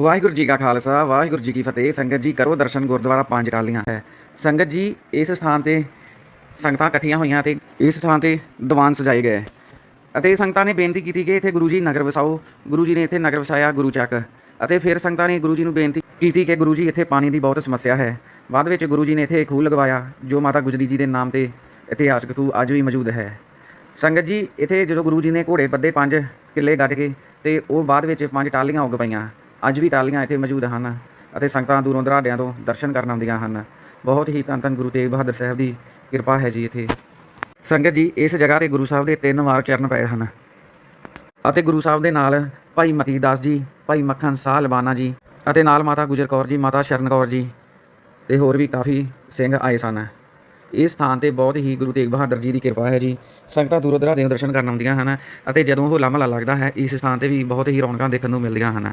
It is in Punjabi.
ਵਾਹਿਗੁਰੂ ਜੀ ਕਾ ਖਾਲਸਾ, ਵਾਹਿਗੁਰੂ ਜੀ ਕੀ ਫਤਿਹ। ਸੰਗਤ ਜੀ, ਕਰੋ ਦਰਸ਼ਨ ਗੁਰਦੁਆਰਾ ਪੰਜ ਟਾਲੀਆਂ ਹੈ ਸੰਗਤ ਜੀ, ਇਸ ਸਥਾਨ ਤੇ ਸੰਗਤਾਂ ਇਕੱਠੀਆਂ ਹੋਈਆਂ ਤੇ ਇਸ ਸਥਾਨ ਤੇ ਦੀਵਾਨ ਸਜਾਏ ਗਏ। ਅਤੇ ਸੰਗਤਾਂ ਨੇ ਬੇਨਤੀ ਕੀਤੀ ਕਿ ਇੱਥੇ ਗੁਰੂ ਜੀ ਨਗਰ ਵਸਾਓ। ਗੁਰੂ ਜੀ ਨੇ ਇੱਥੇ ਨਗਰ ਵਸਾਇਆ, ਗੁਰੂ ਚੱਕ। ਅਤੇ ਫਿਰ ਸੰਗਤਾਂ ਨੇ ਗੁਰੂ ਜੀ ਨੂੰ ਬੇਨਤੀ ਕੀਤੀ ਕਿ ਗੁਰੂ ਜੀ, ਇੱਥੇ ਪਾਣੀ ਦੀ ਬਹੁਤ ਸਮੱਸਿਆ ਹੈ। ਬਾਅਦ ਵਿੱਚ ਗੁਰੂ ਜੀ ਨੇ ਇੱਥੇ ਖੂਹ ਲਗਵਾਇਆ, ਜੋ ਮਾਤਾ ਗੁਜਰੀ ਜੀ ਦੇ ਨਾਮ ਤੇ ਇਤਿਹਾਸਕ ਖੂਹ ਅੱਜ ਵੀ ਮੌਜੂਦ ਹੈ। ਸੰਗਤ ਜੀ, ਇੱਥੇ ਜਦੋਂ ਗੁਰੂ ਜੀ ਨੇ ਘੋੜੇ ਬੱਦੇ ਪੰਜ ਕਿੱਲੇ ਗੱਡ ਕੇ ਤੇ ਉਹ ਬਾਅਦ ਵਿੱਚ ਪੰਜ ਟਾਲੀਆਂ ਉੱਗ ਪਈਆਂ। ਅੱਜ ਵੀ ਟਾਲੀਆਂ ਇੱਥੇ ਮੌਜੂਦ ਹਨ ਅਤੇ ਸੰਗਤਾਂ ਦੂਰੋਂ ਦਰਾਡਿਆਂ ਤੋਂ ਦਰਸ਼ਨ ਕਰਨ ਆਉਂਦੀਆਂ ਹਨ। ਬਹੁਤ ਹੀ ਧੰਨ ਧੰਨ ਗੁਰੂ ਤੇਗ ਬਹਾਦਰ ਸਾਹਿਬ ਦੀ ਕਿਰਪਾ ਹੈ ਜੀ ਇੱਥੇ। ਸੰਗਤ ਜੀ, ਇਸ ਜਗ੍ਹਾ ਤੇ ਗੁਰੂ ਸਾਹਿਬ ਦੇ ਤਿੰਨ ਵਾਰ ਚਰਨ ਪਏ ਹਨ। ਅਤੇ ਗੁਰੂ ਸਾਹਿਬ ਦੇ ਨਾਲ ਭਾਈ ਮਤੀ ਦਾਸ ਜੀ, ਭਾਈ ਮੱਖਣ ਸਾਹ ਲਬਾਨਾ ਜੀ ਅਤੇ ਨਾਲ ਮਾਤਾ ਗੁਜਰ ਕੌਰ ਜੀ, ਮਾਤਾ ਸ਼ਰਨ ਕੌਰ ਜੀ ਤੇ ਹੋਰ ਵੀ ਕਾਫੀ ਸਿੰਘ ਆਏ ਸਨ। ਇਸ ਸਥਾਨ ਤੇ ਬਹੁਤ ਹੀ ਗੁਰੂ ਤੇਗ ਬਹਾਦਰ ਜੀ ਦੀ ਕਿਰਪਾ ਹੈ ਜੀ। ਸੰਗਤਾਂ ਦੂਰੋਂ ਦਰਾਡੇ ਦਰਸ਼ਨ ਕਰਨ ਆਉਂਦੀਆਂ ਹਨ ਅਤੇ ਜਦੋਂ ਹੋਲਾ ਮਹੱਲਾ ਲੱਗਦਾ ਹੈ, ਇਸ ਸਥਾਨ ਤੇ ਵੀ ਬਹੁਤ ਹੀ ਰੌਣਕਾਂ ਦੇਖਣ ਨੂੰ ਮਿਲਦੀਆਂ ਹਨ।